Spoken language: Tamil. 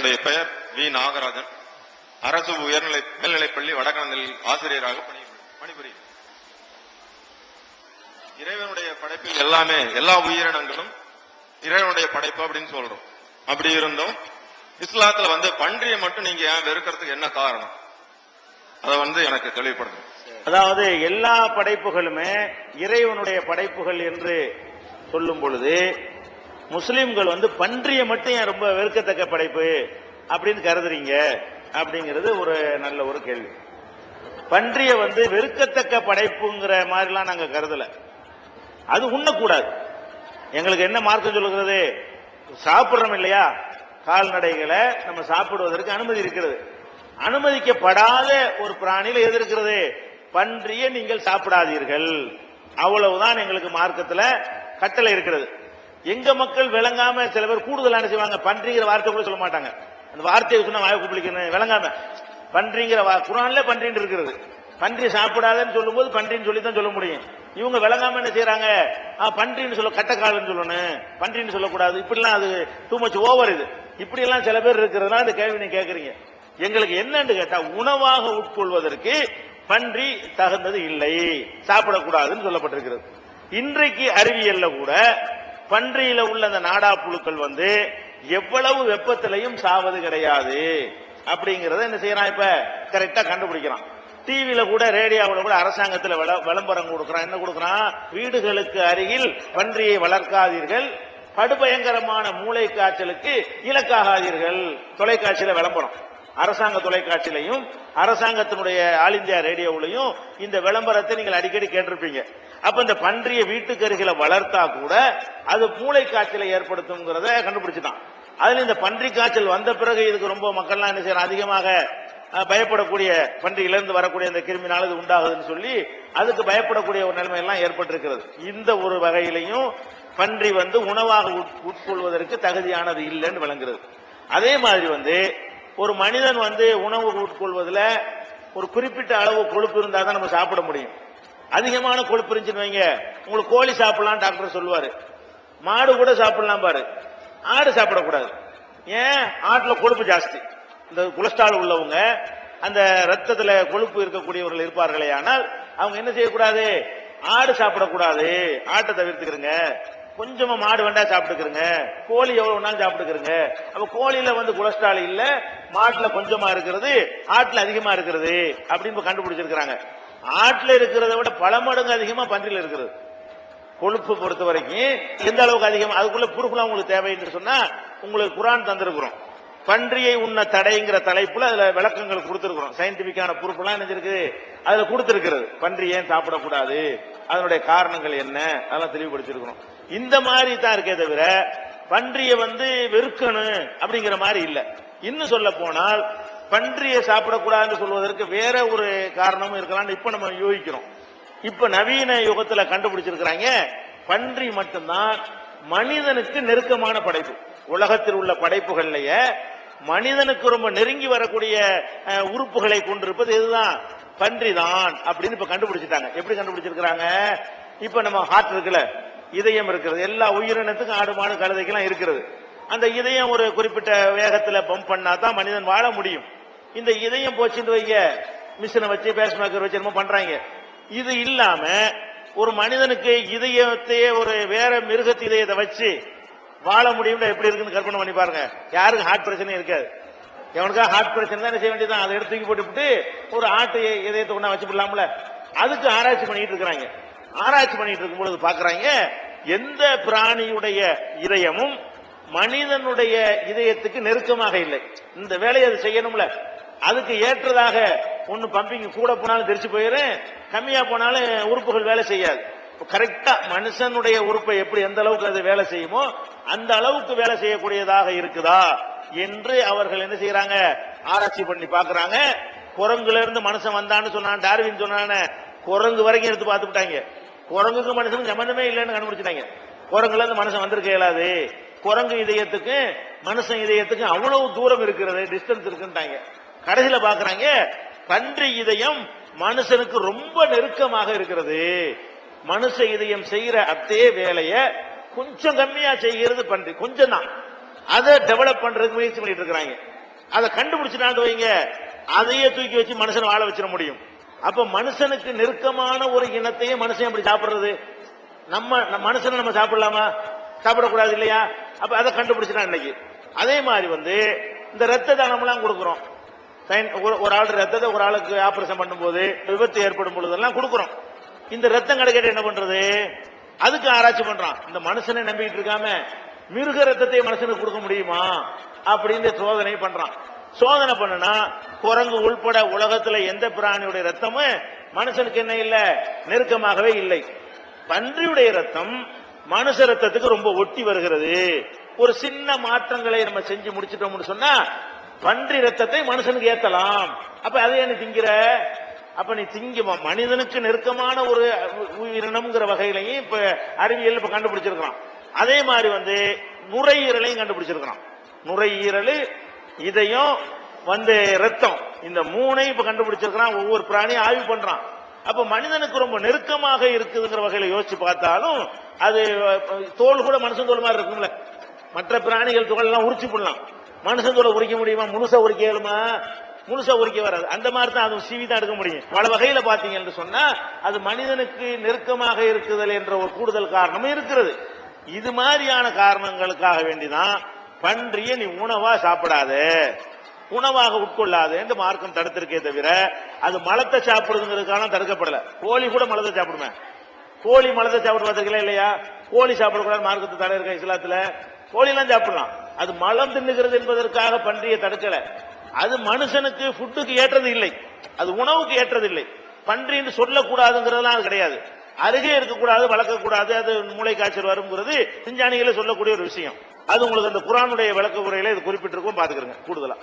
என்னுடைய பெயர் வி. நாகராஜன். அரசு உயர்நிலை மேல்நிலைப்பள்ளி வடகணனில் ஆசிரியராக பணி பணிபுரிகிறேன் இறைவனுடைய படைப்பில் எல்லாமே எல்லா உயிரினங்களும் இறைவனுடைய படைப்பு அப்படின்னு சொல்றோம். அப்படி இருந்தும் இஸ்லாத்துல வந்து பன்றியை மட்டும் நீங்க ஏன் வெறுக்கிறதுக்கு என்ன காரணம்? அதை வந்து எனக்கு தெளிவுபடுத்தும் அதாவது எல்லா படைப்புகளுமே இறைவனுடைய படைப்புகள் என்று சொல்லும் பொழுது முஸ்லீம்கள் வந்து பன்றியை மட்டும் ஏன் ரொம்ப வெறுக்கத்தக்க படைப்பு அப்படின்னு கருதுறீங்க அப்படிங்கிறது ஒரு நல்ல ஒரு கேள்வி. பன்றியை வந்து வெறுக்கத்தக்க படைப்புங்கிற மாதிரிலாம் நாங்கள் கருதல. அது உண்ணக்கூடாது. எங்களுக்கு என்ன மார்க்கம் சொல்லுகிறது? சாப்பிட்றோம் இல்லையா? கால்நடைகளை நம்ம சாப்பிடுவதற்கு அனுமதி இருக்கிறது. அனுமதிக்கப்படாத ஒரு பிராணியில் எது இருக்கிறது? பன்றியை நீங்கள் சாப்பிடாதீர்கள். அவ்வளவுதான் எங்களுக்கு மார்க்கத்தில் கட்டளை இருக்கிறது. எங்க மக்கள் விளங்காம சில பேர் கூடுதலான செய்வாங்க? பன்றிங்கிற வார்த்தை கூட சொல்ல மாட்டாங்க. அந்த வார்த்தையை சொன்னா வாய்ப்பு குப்பிளிக்கணும் விளங்காம. பன்றிங்கிற குரான்ல பன்றின்னு இருக்கிறது. பன்றி சாப்பிடாதன்னு சொல்லும்போது பன்றின்னு சொல்லி தான் சொல்ல முடியும். இவங்க விளங்காம என்ன செய்யறாங்க ஆ, பன்றின்னு சொல்ல கட்டக்காலன்னு சொல்லணும். பன்றின்னு சொல்லக்கூடாது. இப்படிலாம் அது டூ மச் ஓவர் இது. இப்படி எல்லாம் சில பேர் இருக்கிறதுனால இந்த கேள்வி நீங்க கேட்கறீங்க எங்களுக்கு என்னன்னு கேட்டா உணவாக உட்கொள்வதற்கு பன்றி தகுந்தது இல்லை. சாப்பிடக்கூடாதுன்னு சொல்லப்பட்டிருக்கிறது. இன்றைக்கு அறிவியல்ல கூட பன்றியில உள்ள அந்த நாடா புழுக்கள் வந்து எவ்வளவு வெப்பத்திலையும் சாவது கிடையாது. அப்படிங்கறத என்ன செய்யறான் இப்ப கரெக்டா கண்டுபிடிக்கிறான். டிவியில கூட ரேடியோவில் கூட அரசாங்கத்தில் விளம்பரம் கொடுக்கறான். என்ன கொடுக்கறான்? வீடுகளுக்கு அருகில் பன்றியை வளர்க்காதீர்கள். படுபயங்கரமான மூளை காய்ச்சலுக்கு இலக்காகாதீர்கள். தொலைக்காட்சியில விளம்பரம். அரசாங்க தொலைக்காட்சியிலையும் அரசாங்கத்தினுடைய ஆல் இந்தியா ரேடியோவிலையும் இந்த விளம்பரத்தை நீங்கள் அடிக்கடி கேட்டிருப்பீங்க. அப்ப இந்த பன்றிய வீட்டுக்கு அருகில வளர்த்தா கூட அது மூளை காய்ச்சலை ஏற்படுத்துங்கிறத கண்டுபிடிச்சிட்டான். அதுல இந்த பன்றி காய்ச்சல் வந்த பிறகு இதுக்கு ரொம்ப மக்கள்லாம் என்ன செய்யறாங்க? அதிகமாக பயப்படக்கூடிய பன்றியிலிருந்து வரக்கூடிய இந்த கிருமினால இது உண்டாகுதுன்னு சொல்லி அதுக்கு பயப்படக்கூடிய ஒரு நிலைமை எல்லாம் ஏற்பட்டிருக்கிறது. இந்த ஒரு வகையிலையும் பன்றி வந்து உணவாக உட்- உட்கொள்வதற்கு தகுதியானது இல்லைன்னு விளங்குறது. அதே மாதிரி வந்து ஒரு மனிதன் வந்து உணவு உட்கொள்வதில் ஒரு குறிப்பிட்ட அளவு கொழுப்பு இருந்தால் தான் நம்ம சாப்பிட முடியும். அதிகமான கொழுப்பு இருந்துச்சுன்னு வைங்க உங்களுக்கு கோழி சாப்பிடலாம் டாக்டர் சொல்லுவார். மாடு கூட சாப்பிடலாம் பாரு. ஆடு சாப்பிடக்கூடாது. ஏன்? ஆட்டில் கொழுப்பு ஜாஸ்தி. இந்த கொலஸ்ட்ரால் உள்ளவங்க அந்த ரத்தத்தில் கொழுப்பு இருக்கக்கூடியவர்கள் இருப்பார்களே ஆனால் அவங்க என்ன செய்யக்கூடாது? ஆடு சாப்பிடக்கூடாது. ஆட்டை தவிர்த்துக்கிறங்க கொஞ்சமா மாடு வேண்டா சாப்பிட்டுக்கிறங்க கோழி எவ்வளவு வேணாலும் சாப்பிட்டுக்கிறங்க அப்ப கோழியில வந்து கொலஸ்ட்ரால் இல்ல மாட்டுல கொஞ்சமா இருக்கிறது ஆட்டுல அதிகமா இருக்கிறது அப்படின்னு கண்டுபிடிச்சிருக்கிறாங்க. ஆட்டுல இருக்கிறத விட பல மடங்கு அதிகமா பன்றியில இருக்கிறது. கொழுப்பு பொறுத்த வரைக்கும் எந்த அளவுக்கு அதிகம் அதுக்குள்ள ப்ரூஃப்லாம் உங்களுக்கு தேவை என்று சொன்னா உங்களுக்கு குரான் தந்திருக்கிறோம். பன்றியை உண்ண தடைங்கிற தலைப்புல அதுல விளக்கங்கள் கொடுத்திருக்கிறோம். சயின்டிபிக்கான ப்ரூஃப்லாம் நினைச்சிருக்கு அதுல கொடுத்திருக்கிறது. பன்றி ஏன் சாப்பிடக்கூடாது? அதனுடைய காரணங்கள் என்ன? அதெல்லாம் தெளிவுபடுத்திருக்கிறோம். இந்த மாதிரி தான் இருக்கே தவிர பன்றியை வந்து வெறுக்கணும் அப்படிங்கிற மாதிரி இல்லை. இன்னும் சொல்ல போனால் பன்றியை சாப்பிடக்கூடாதுன்னு சொல்வதற்கு வேற ஒரு காரணமும் இருக்கலாம்னு இப்ப நம்ம யோகிக்கிறோம் இப்ப நவீன யுகத்துல கண்டுபிடிச்சிருக்கிறாங்க பன்றி மட்டும்தான் மனிதனுக்கு நெருக்கமான படைப்பு. உலகத்தில் உள்ள படைப்புகள்லயே மனிதனுக்கு ரொம்ப நெருங்கி வரக்கூடிய உறுப்புகளை கொண்டிருப்பது இதுதான் பன்றி தான் அப்படின்னு இப்ப கண்டுபிடிச்சிட்டாங்க. எப்படி கண்டுபிடிச்சிருக்கிறாங்க? இப்ப நம்ம ஹார்ட் இருக்குல்ல இதயம் இருக்கிறது எல்லா உயிரினத்துக்கும் ஆடு மாடு கழுதைக்கெல்லாம் இருக்கிறது. அந்த இதயம் ஒரு குறிப்பிட்ட வேகத்துல பம்ப் பண்ணா தான் மனிதன் வாழ முடியும். இந்த இதயம் போச்சுன்னு வைக்க மிஷினை வச்சு பேஸ்மேக்கர் வச்சு என்னமோ பண்றாங்க. இது இல்லாம ஒரு மனிதனுக்கு இதயத்தையே ஒரு வேற மிருகத்து இதயத்தை வச்சு வாழ முடியும்னா எப்படி இருக்குன்னு கற்பனை பண்ணி பாருங்க. யாருக்கும் ஹார்ட் பிரச்சனை இருக்காது. எவனுக்கா ஹார்ட் பிரச்சனை தான் என்ன செய்ய வேண்டியதான் அதை எடுத்து தூக்கி போட்டுவிட்டு ஒரு ஆட்டு இதயத்தை கொண்டா வச்சு அதுக்கு ஆராய்ச்சி பண்ணிட்டு இருக்கிறாங்க. ஆராய்ச்சி பண்ணிட்டு இருக்கும் பொழுது பாக்குறாங்க எந்த பிராணியுடைய இதயமும் மனிதனுடைய இதயத்துக்கு நெருக்கமாக இல்லை. இந்த வேலையை அது செய்யணும்ல. அதுக்கு ஏற்றதாக ஒன்னு பம்பிங் கூட போனாலும் தெரிச்சு போயிடும். கம்மியா போனாலும் உறுப்புகள் வேலை செய்யாது. கரெக்டா மனுஷனுடைய உறுப்பை எப்படி எந்த அளவுக்கு அது வேலை செய்யுமோ அந்த அளவுக்கு வேலை செய்யக்கூடியதாக இருக்குதா என்று அவர்கள் என்ன செய்யறாங்க? ஆராய்ச்சி பண்ணி பாக்குறாங்க குரங்குல இருந்து மனுஷன் வந்தான்னு சொன்னான் டார்வின் சொன்னான குரங்கு வரைக்கும் எடுத்து பார்த்துட்டாங்க குரங்குக்கு மனுஷனுக்கு சம்பந்தமே இல்லைன்னு கண்டுபிடிச்சிட்டாங்க. குரங்குல இருந்து மனுஷன் வந்திருக்க இயலாது. குரங்கு இதயத்துக்கும் மனுஷன் இதயத்துக்கும் அவ்வளவு தூரம் இருக்கிறது டிஸ்டன்ஸ் இருக்குன்ட்டாங்க. கடைசியில பாக்குறாங்க பன்றி இதயம் மனுஷனுக்கு ரொம்ப நெருக்கமாக இருக்கிறது. மனுஷ இதயம் செய்யற அதே வேலைய கொஞ்சம் கம்மியா செய்கிறது பன்றி கொஞ்சம் தான். அதை டெவலப் பண்றதுக்கு முயற்சி பண்ணிட்டு இருக்கிறாங்க. அதை கண்டுபிடிச்சிட்டாண்டு வைங்க அதையே தூக்கி வச்சு மனுஷனை வாழ வச்சிட முடியும். அப்ப மனுஷனுக்கு நெருக்கமான ஒரு இனத்தையே மனுஷன் எப்படி சாப்பிடுறது? நம்ம நம்ம மனுஷனை நம்ம சாப்பிடலாமா? சாப்பிடக்கூடாது இல்லையா? அப்ப அதை கண்டுபிடிச்சிட்டா இன்னைக்கு அதே மாதிரி வந்து இந்த ரத்த தானம்லாம் கொடுக்குறோம். ஒரு ஒரு ஆள் ரத்தத்தை ஒரு ஆளுக்கு ஆபரேஷன் பண்ணும்போது விபத்து ஏற்படும் பொழுதெல்லாம் கொடுக்குறோம். இந்த ரத்தம் கிடைக்கிட்டு என்ன பண்றது? அதுக்கு ஆராய்ச்சி பண்றான். இந்த மனுஷனை நம்பிக்கிட்டு இருக்காம மிருக ரத்தத்தை மனுஷனுக்கு கொடுக்க முடியுமா? அப்படின்னு சோதனை பண்றான். சோதனை பண்ணுனா குரங்கு உள்பட உலகத்துல எந்த பிராணியுடைய ரத்தமும் மனுஷனுக்கு என்ன இல்லை? நெருக்கமாகவே இல்லை. பன்றியுடைய ரத்தம் மனுஷ ரத்தத்துக்கு ரொம்ப ஒட்டி வருகிறது. ஒரு சின்ன மாற்றங்களை நம்ம செஞ்சு முடிச்சிட்டோம்னு சொன்னா பன்றி ரத்தத்தை மனுஷனுக்கு ஏத்தலாம். அப்ப அதை நீ திங்கிற? அப்ப நீ திங்க மனிதனுக்கு நெருக்கமான ஒரு உயிரினம்ங்கிற வகையிலையும் இப்ப அறிவியல் இப்ப கண்டுபிடிச்சிருக்கிறான். அதே மாதிரி வந்து நுரையீரலையும் கண்டுபிடிச்சிருக்கிறான். நுரையீரல் இதயம் வந்து ரத்தம். இந்த மூணையும் இப்ப கண்டுபிடிச்சிருக்கிறான். ஒவ்வொரு பிராணியும் ஆய்வு பண்றான். அப்ப மனிதனுக்கு ரொம்ப நெருக்கமாக இருக்குதுங்கிற வகையில யோசிச்சு பார்த்தாலும் அது தோல் கூட மனுஷன் தோல் மாதிரி இருக்கும்ல. மற்ற பிராணிகள் தோல் எல்லாம் உரிச்சு போடலாம். மனுஷன் தோலை உரிக்க முடியுமா? முழுசா உரிக்க இயலுமா? முழுசா உரிக்க வராது. அந்த மாதிரி தான் அதுவும் சீவி தான் எடுக்க முடியும். பல வகையில பாத்தீங்க என்று சொன்னா அது மனிதனுக்கு நெருக்கமாக இருக்குதல் என்ற ஒரு கூடுதல் காரணமும் இருக்கிறது. இது மாதிரியான காரணங்களுக்காக வேண்டிதான் பன்றிய நீ உணவா சாப்பிடாத. உணவாக உட்கொள்ளாது. என்று மார்க்கம் தடுத்திருக்கே தவிர அது மலத்தை சாப்பிடுறதுங்கிறதுக்கான தடுக்கப்படல. கோழி கூட மலத்தை சாப்பிடுமே. கோழி மலத்தை சாப்பிட இல்லையா? கோழி சாப்பிடக்கூடாது மார்க்கத்து தடை இருக்க இஸ்லாத்துல. கோழிலாம் சாப்பிடலாம். அது மலம் தின்னுகிறது என்பதற்காக பன்றியை தடுக்கல. அது மனுஷனுக்கு ஃபுட்டுக்கு ஏற்றது இல்லை. அது உணவுக்கு ஏற்றது இல்லை. பன்றின்னு சொல்லக்கூடாதுங்கிறதுலாம் அது கிடையாது. அருகே இருக்கக்கூடாது வளர்க்கக்கூடாது அது மூளை காய்ச்சல் வருங்கிறது விஞ்ஞானிகளே சொல்லக்கூடிய ஒரு விஷயம். அது உங்களுக்கு அந்த குரானுடைய விளக்க உரையில இது குறிப்பிட்டிருக்கும். பாத்துக்கிறேங்க கூடுதலா.